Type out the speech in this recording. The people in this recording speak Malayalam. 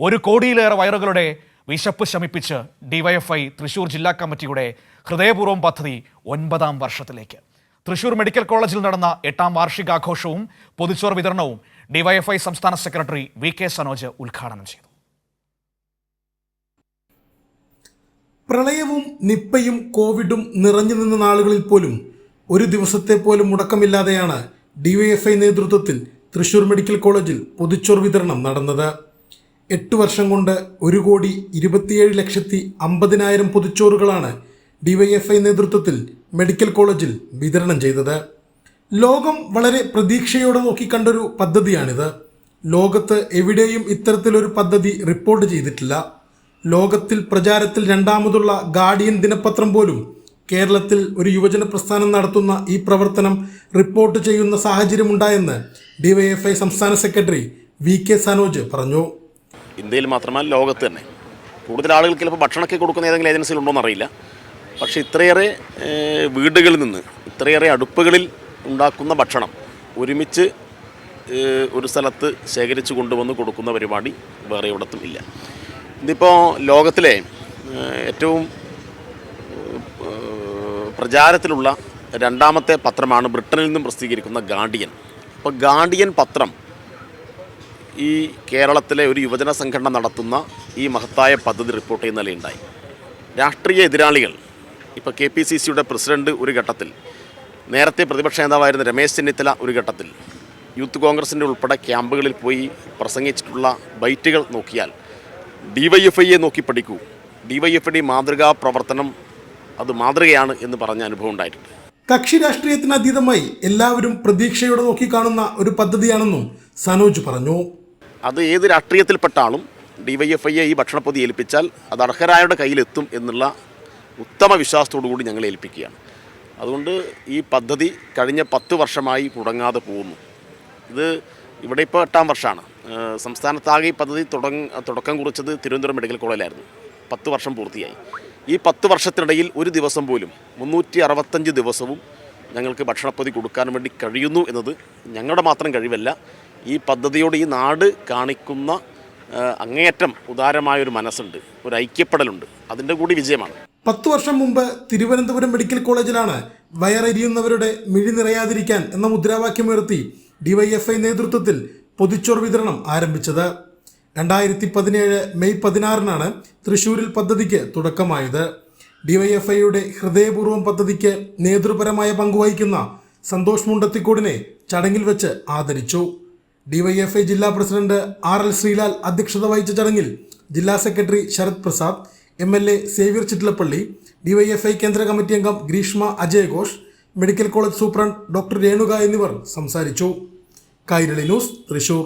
ഒരു കോടിയിലേറെ വയറുകളുടെ വിശപ്പ് ശമിപ്പിച്ച് ഡിവൈഎഫ്ഐ തൃശൂർ ജില്ലാ കമ്മിറ്റിയുടെ ഹൃദയപൂർവം പദ്ധതി ഒൻപതാം വർഷത്തിലേക്ക്. തൃശൂർ മെഡിക്കൽ കോളേജിൽ നടന്ന എട്ടാം വാർഷികാഘോഷവും പൊതുച്ചോർ വിതരണവും ഡിവൈഎഫ്ഐ സംസ്ഥാന സെക്രട്ടറി വി കെ സനോജ് ഉദ്ഘാടനം ചെയ്തു. പ്രളയവും നിപ്പയും കോവിഡും നിറഞ്ഞു നിന്ന നാളുകളിൽ പോലും ഒരു ദിവസത്തെ പോലും മുടക്കമില്ലാതെയാണ് ഡിവൈഎഫ്ഐ നേതൃത്വത്തിൽ തൃശൂർ മെഡിക്കൽ കോളേജിൽ പൊതുച്ചോർ വിതരണം നടന്നത്. എട്ട് വർഷം കൊണ്ട് ഒരു കോടി ഇരുപത്തിയേഴ് ലക്ഷത്തി അമ്പതിനായിരം പുതുച്ചോറുകളാണ് ഡിവൈഎഫ്ഐ നേതൃത്വത്തിൽ മെഡിക്കൽ കോളേജിൽ വിതരണം ചെയ്തത്. ലോകം വളരെ പ്രതീക്ഷയോടെ നോക്കിക്കണ്ടൊരു പദ്ധതിയാണിത്. ലോകത്ത് എവിടെയും ഇത്തരത്തിലൊരു പദ്ധതി റിപ്പോർട്ട് ചെയ്തിട്ടില്ല. ലോകത്തിൽ പ്രചാരത്തിൽ രണ്ടാമതുള്ള ഗാർഡിയൻ ദിനപത്രം പോലും കേരളത്തിൽ ഒരു യുവജന പ്രസ്ഥാനം നടത്തുന്ന ഈ പ്രവർത്തനം റിപ്പോർട്ട് ചെയ്യുന്ന സാഹചര്യമുണ്ടായെന്ന് ഡിവൈഎഫ്ഐ സംസ്ഥാന സെക്രട്ടറി വി കെ സനോജ് പറഞ്ഞു. ഇന്ത്യയിൽ മാത്രമല്ല ലോകത്ത് തന്നെ. കൂടുതൽ ആളുകൾക്ക് ചിലപ്പോൾ ഭക്ഷണമൊക്കെ കൊടുക്കുന്ന ഏതെങ്കിലും ഏജൻസികൾ ഉണ്ടോ എന്നറിയില്ല പക്ഷേ ഇത്രയേറെ വീടുകളിൽ നിന്ന് ഇത്രയേറെ അടുപ്പുകളിൽ ഉണ്ടാക്കുന്ന ഭക്ഷണം ഒരുമിച്ച് ഒരു സ്ഥലത്ത് ശേഖരിച്ച് കൊണ്ടുവന്ന് കൊടുക്കുന്ന പരിപാടി വേറെ ഇവിടത്തും ഇല്ല. ഇതിപ്പോൾ ലോകത്തിലെ ഏറ്റവും പ്രചാരത്തിലുള്ള രണ്ടാമത്തെ പത്രമാണ് ബ്രിട്ടനിൽ നിന്നും പ്രസിദ്ധീകരിക്കുന്ന ഗാർഡിയൻ. അപ്പോൾ ഗാർഡിയൻ പത്രം ഈ കേരളത്തിലെ ഒരു യുവജന സംഘടന നടത്തുന്ന ഈ മഹത്തായ പദ്ധതി റിപ്പോർട്ട് ചെയ്യുന്ന ഉണ്ടായി രാഷ്ട്രീയ എതിരാളികൾ ഇപ്പോൾ കെ പി സി സിയുടെ പ്രസിഡന്റ് ഒരു ഘട്ടത്തിൽ നേരത്തെ പ്രതിപക്ഷ നേതാവായിരുന്ന രമേശ് ചെന്നിത്തല ഒരു ഘട്ടത്തിൽ യൂത്ത് കോൺഗ്രസിന്റെ ഉൾപ്പെടെ ക്യാമ്പുകളിൽ പോയി പ്രസംഗിച്ചിട്ടുള്ള ബൈറ്റുകൾ നോക്കിയാൽ ഡി വൈ എഫ് ഐയെ നോക്കി പഠിക്കൂ. ഡി വൈ എഫ് ഐ മാതൃകാ പ്രവർത്തനം അത് മാതൃകയാണ് എന്ന് പറഞ്ഞ അനുഭവം ഉണ്ടായിട്ടുണ്ട്. കക്ഷി രാഷ്ട്രീയത്തിന് അതീതമായി എല്ലാവരും പ്രതീക്ഷയോടെ നോക്കിക്കാണുന്ന ഒരു പദ്ധതിയാണെന്നും സനോജ് പറഞ്ഞു. അത് ഏത് രാഷ്ട്രീയത്തിൽപ്പെട്ട ആളും ഡി വൈ എഫ് ഐയെ ഈ ഭക്ഷണപ്പൊതി ഏൽപ്പിച്ചാൽ അത് അർഹരായുടെ കയ്യിലെത്തും എന്നുള്ള ഉത്തമ വിശ്വാസത്തോടു കൂടി ഞങ്ങൾ ഏൽപ്പിക്കുകയാണ്. അതുകൊണ്ട് ഈ പദ്ധതി കഴിഞ്ഞ പത്ത് വർഷമായി തുടങ്ങാതെ പോകുന്നു. ഇത് ഇവിടെ ഇപ്പോൾ എട്ടാം വർഷമാണ്. സംസ്ഥാനത്താകെ ഈ പദ്ധതി തുടങ്ങ തുടക്കം കുറിച്ചത് തിരുവനന്തപുരം മെഡിക്കൽ കോളേജിലായിരുന്നു. പത്ത് വർഷം പൂർത്തിയായി. ഈ പത്ത് വർഷത്തിനിടയിൽ ഒരു ദിവസം പോലും മുന്നൂറ്റി അറുപത്തഞ്ച് ദിവസവും ഞങ്ങൾക്ക് ഭക്ഷണപ്പൊതി കൊടുക്കാൻ വേണ്ടി കഴിയുന്നു എന്നത് ഞങ്ങളുടെ മാത്രം കഴിവല്ല ഈ പദ്ധതിയോട് ഈ നാട് കാണിക്കുന്ന അങ്ങേയറ്റം ഉദാരമായ ഒരു മനസ്സുണ്ട് ഒരു ഐക്യപ്പെടലുണ്ട്. അതിന്റെ കൂടി വിജയമാണ്. പത്ത് വർഷം മുമ്പ് തിരുവനന്തപുരം മെഡിക്കൽ കോളേജിലാണ് വയറെരിയുന്നവരുടെ മിഴി നിറയാതിരിക്കാൻ എന്ന മുദ്രാവാക്യമുയർത്തി ഡിവൈഎഫ്ഐ നേതൃത്വത്തിൽ പൊതിച്ചോർ വിതരണം ആരംഭിച്ചത്. രണ്ടായിരത്തി പതിനേഴ് മെയ് പതിനാറിനാണ് തൃശൂരിൽ പദ്ധതിക്ക് തുടക്കമായത്. ഡിവൈഎഫ്ഐയുടെ ഹൃദയപൂർവം പദ്ധതിക്ക് നേതൃപരമായ പങ്കുവഹിക്കുന്ന സന്തോഷ് മുണ്ടത്തിക്കോടിനെ ചടങ്ങിൽ വെച്ച് ആദരിച്ചു. ഡിവൈഎഫ്ഐ ജില്ലാ പ്രസിഡന്റ് ആർ എൽ ശ്രീലാൽ അധ്യക്ഷത വഹിച്ച ചടങ്ങിൽ ജില്ലാ secretary Sarath Prasad M L A Xavier Chittilappally DYFI കേന്ദ്ര കമ്മിറ്റി അംഗം Greeshma Ajay Ghosh medical college superintendent doctor Renuka എന്നിവർ സംസാരിച്ചു. കൈരളി ന്യൂസ് തൃശൂർ.